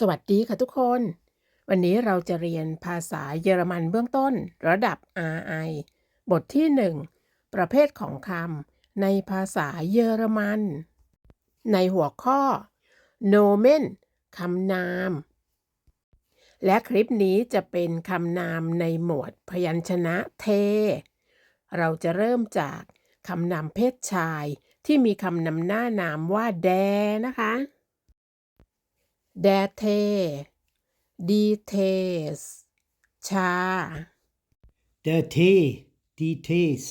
สวัสดีค่ะทุกคน วันนี้เราจะเรียนภาษาเยอรมันเบื้องต้น ระดับ RI บทที่ 1 ประเภทของคำในภาษาเยอรมัน ในหัวข้อ nomen คำนาม และคลิปนี้จะเป็นคำนามในหมวดพยัญชนะเท เราจะเริ่มจากคำนามเพศชายที่มีคำนำหน้านามว่าแดนะคะ แดเท ดีเทส ชา Der Tee, die Tees.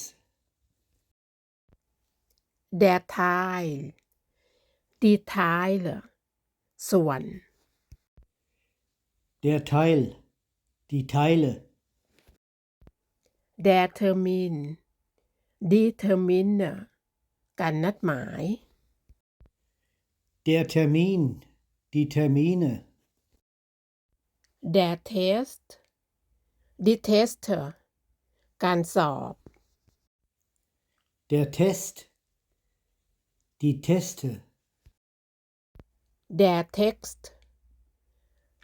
แดทายดีทายเหรอส่วน Der Teil, die Teile. แดเทอร์มินดีเทอร์มินการนัดหมาย Der Termin, die Termine. แดเทสดีเทสเตอร์การสอบ Der Test, die Teste. แดเท็กซ์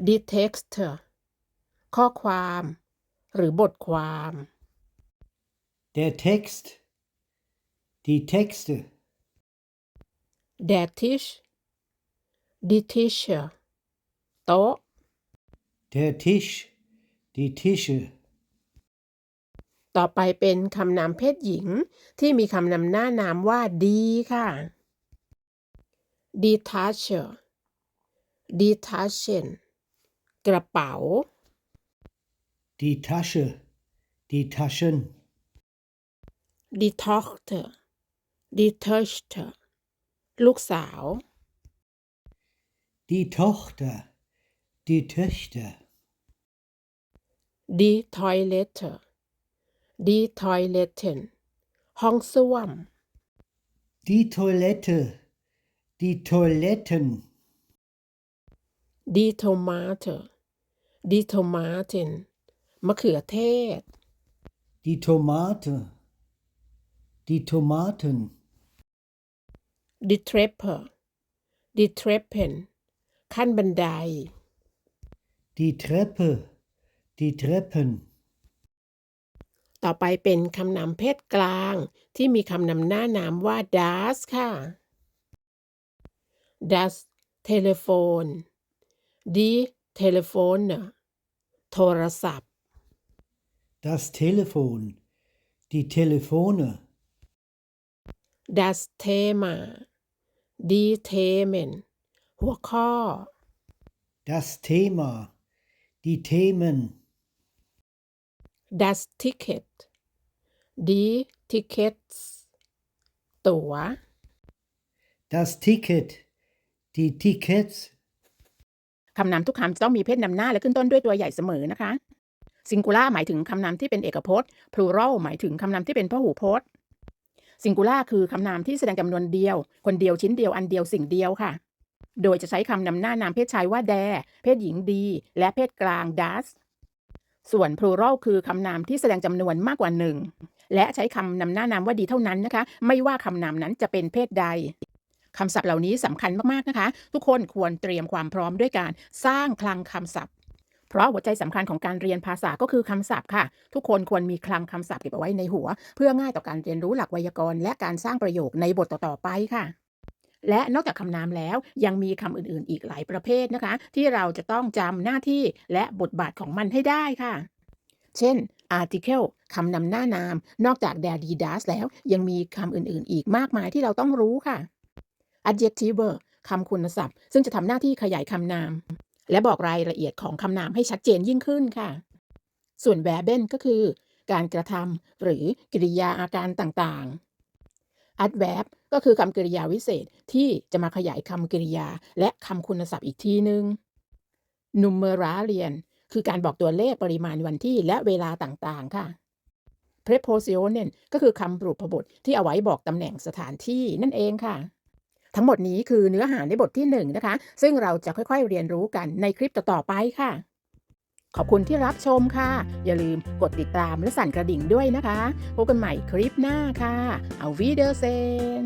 ดีเท็กซ์เตอร์ข้อความ หรือบทความ Der Text, die Texte. แด ทิชดีทิชโต๊ะ Der Tisch, die Tische. ต่อไปเป็นคำนามเพศหญิงที่มีคำนำหน้านามว่าดีค่ะ detach detaching กระเป๋า Die Tasche, die Taschen. detochter detached ลูกสาว Die Tochter, die Töchter. die toilet die toileten ห้องส้วม Die Toilette, die Toiletten. die tomate die tomaten มะเขือเทศ Die Tomate, die Tomaten. die treppe die treppen ขั้นบันได Die Treppe, die Treppen. ต่อไปเป็นคำนามเพศกลาง ที่มีคำนำหน้านามว่า das ค่ะ das Telefon die Telefone โทรศัพท์ Das Telefon, die Telefone. das Thema die Themen หัวข้อ Das Thema, die Themen. das Ticket die Tickets ตั๋ว Das Ticket, die Tickets. คำนามทุกคำจะต้องมีเพศนำหน้า และขึ้นต้นด้วยตัวใหญ่เสมอนะคะ singular หมายถึงคำนามที่เป็นเอกพจน์ plural หมายถึงคำนามที่เป็นพหูพจน์ singular คือคำนามที่แสดงจำนวนเดียว คนเดียวชิ้นเดียวอันเดียวสิ่งเดียวค่ะ โดยจะใช้คำนำหน้านามเพศชายว่าแด เพศหญิงดี และเพศกลาง das ส่วน plural คือคำนามที่แสดงจำนวนมากกว่าหนึ่ง และใช้คำนำหน้านามว่าดีเท่านั้นนะคะ ไม่ว่าคำนามนั้นจะเป็นเพศใดคำศัพท์เหล่านี้สำคัญมากๆนะคะ ทุกคนควรเตรียมความพร้อมด้วยการสร้างคลังคำศัพท์ เพราะหัวใจสำคัญของการเรียนภาษาก็คือคำศัพท์ค่ะ ทุกคนควรมีคลังคำศัพท์เก็บเอาไว้ในหัว เพื่อง่ายต่อการเรียนรู้หลักไวยากรณ์และการสร้างประโยคในบทต่อๆไปค่ะ และนอกจากคำนามแล้วยังมีคำอื่นๆ อีกหลายประเภทนะคะ ที่เราจะต้องจำหน้าที่และบทบาทของมันให้ได้ค่ะ เช่น article คำนำหน้านาม นอกจาก der die das แล้วยังมีคำอื่นๆ อีกมากมายที่เราต้องรู้ค่ะ adjective คำคุณศัพท์ ซึ่งจะทำหน้าที่ขยายคำนาม และบอกรายละเอียดของคำนามให้ชัดเจนยิ่งขึ้นค่ะ ส่วน verben ก็คือ การกระทำหรือกริยาอาการต่างๆ adverb ก็คือคำกริยาวิเศษที่จะมาขยายคำกริยา และคำคุณศัพท์อีกทีหนึง numeralian คือการบอกตัวเลขปริมาณวันที่และเวลาต่างๆ ค่ะ prepositionen ก็คือคำปรุพบทที่เอาไว้บอกตำแหน่งสถานที่นั่นเองค่ะ ทั้งหมดนี้คือเนื้อหาในบทที่ 1นงนะคะ ซึ่งเราจะค่อยๆเรียนรู้กันในคลิปต่อๆไปค่ะ ขอบคุณที่รับชมค่ะ อย่าลืมกดติดตามและสั่นกระดิ่งด้วยนะคะ พบกันใหม่คลิปหน้าค่ะ เอาวีเดอร์เซน